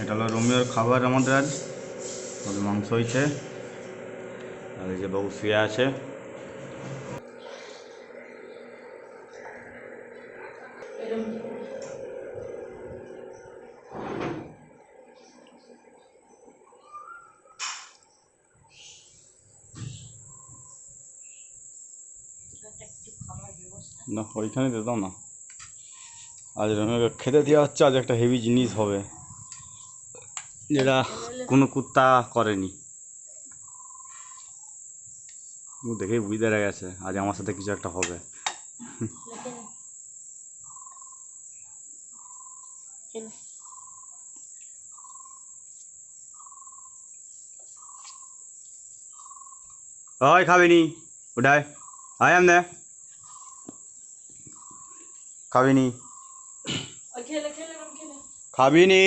এটা হলো রোমিওর খাবার আমাদের আজ। আমাদের মাংস হয়েছে। আর এই যে বাবু শুয়ে আছে। না, ওইখানে দিতাম না। আজ রোমিওকে খেতে দেওয়া হচ্ছে, আজ একটা হেভি জিনিস হবে। যেটা কোনো কুত্তা করেনি। ও দেখেই বুঝতে গেছে আজ আমার সাথে কিছু একটা হবে। ওই খাবিনি ওটাই আয় আমনে। খাবিনি। খাবিনি।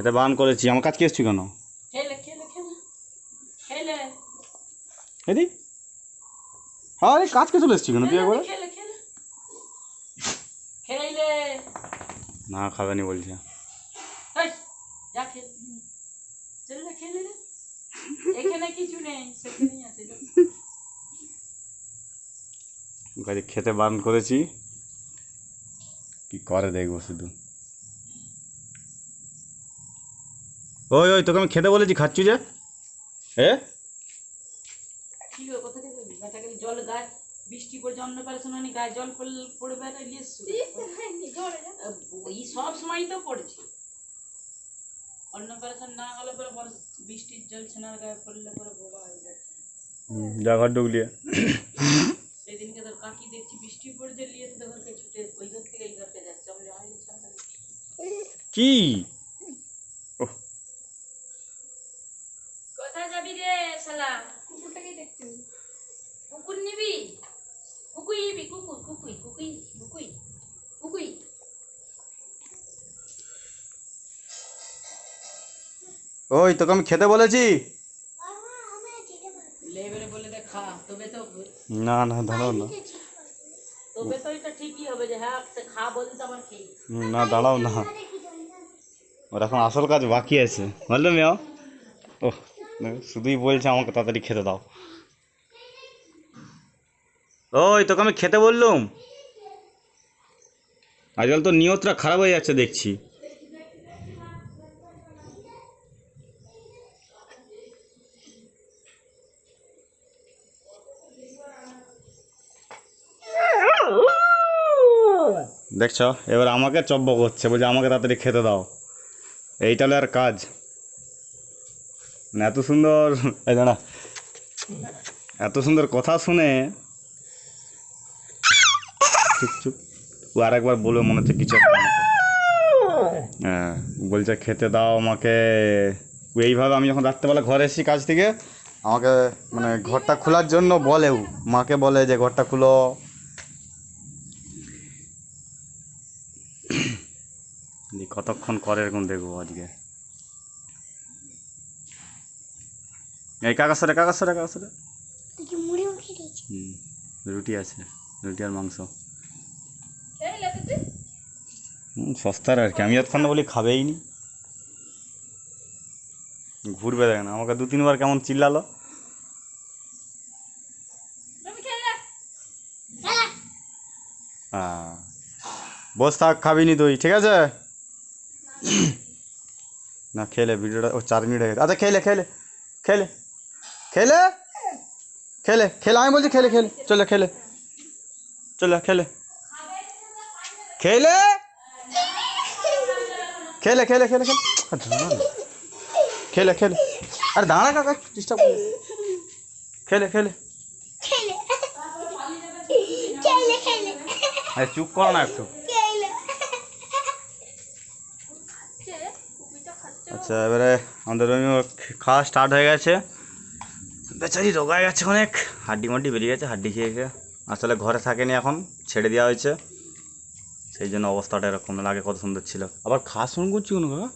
খেতে বান করেছি। আমার কাছে এসছি কেন? এদি আরে কাজকে চলে এসছি কেন? তুই একবার। না খাবে খাবেনি বলছে। খেতে বান করেছি। কি করে দেখব শুধু? ওই ওই তোকে আমি খেতে বলেছি খাচ্ছি যে। এ? জল শোনানি গায়ে জল ইয়ে সব সময় তো পড়ছে। না হলে পরে বৃষ্টির জল ছেনার গায়ে পড়লে পরে বোবা হয়ে যাচ্ছে। যা ঘর ঢুকলিয়ে সেদিনকে তোর কাকি দেখছি বৃষ্টি পড়ছে নিয়ে তো ঘরকে ছুটে ওই ঘর থেকে এই ঘরকে যাচ্ছে। আমি কি? কুকুর নিবি কুকুই নিবি কুকুর কুকুই কুকুই কুকুই কুকুই ওই তোকে আমি খেতে বলেছি? লেবেলে বলে দে খা তবে তো না না দাঁড়াও না। তবে এটা ঠিকই হবে যে হ্যাঁ না দাঁড়াও না। ওর এখন আসল কাজ বাকি আছে। বুঝলে মেয়? ও শুধুই বলছে আমাকে তাড়াতাড়ি খেতে দাও। ওই, তোকে আমি খেতে বললুম। আজকাল তো নিয়তটা খারাপ হয়ে যাচ্ছে দেখছি। দেখছ, এবার আমাকে চব্য করছে বলছে আমাকে তাড়াতাড়ি খেতে দাও। এইটা হলো আর কাজ। এত সুন্দর এত সুন্দর কথা শুনে চুপ চুপ ও আরেকবার বলবে মনে হচ্ছে কিছু একটা হ্যাঁ বলছে খেতে দাও আমাকে। এইভাবে আমি যখন রাত্রেবেলা ঘরে এসেছি কাজ থেকে আমাকে মানে ঘরটা খোলার জন্য বলেও মাকে বলে যে ঘরটা খুলো। কতক্ষণ করে এরকম দেখব আজকে? এই কাকা সরে কাকা সরে কাকা সরে। রুটি আছে রুটি আর মাংস। সস্তার আর কি। আমি যতক্ষণ বলি খাবেই নি। ঘুরবে দেখ না আমাকে দু তিনবার কেমন চিল্লালো। হ্যাঁ। বস থাক খাবি নি তুই ঠিক আছে? না খেলে ভিডিওটা ও চার মিনিট হয়ে গেছে। আচ্ছা খেলে খেলে খেলে খেলে খেলে খেলে আমি বলছি খেলে খেলে চলে খেলে চলে খেলে। খেলে? খেলে খেলে খেলে খেলে। খেলে খেলে। আরে দাঁড়া কাকা ডিস্টার্ব করে খেলে খেলে। আরে চুপ করো না একটু। আচ্ছা এবারে আমাদের খাওয়া স্টার্ট হয়ে গেছে। বেচারি রোগায় গেছে অনেক। হাড্ডি মাড্ডি বেরিয়ে গেছে হাড্ডি খেয়ে খেয়ে। আসলে ঘরে থাকেনি এখন ছেড়ে দেওয়া হয়েছে। সেই জন্য অবস্থাটা এরকম আগে কত সুন্দর ছিল। আবার খাস শুরু করছি কোনো কাকা?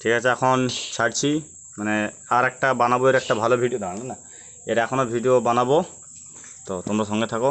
ঠিক আছে এখন ছাড়ছি। মানে আর একটা বানাবো এর একটা ভালো ভিডিও দাঁড়ানো না। এর এখনও ভিডিও বানাবো। তো তোমরা সঙ্গে থাকো।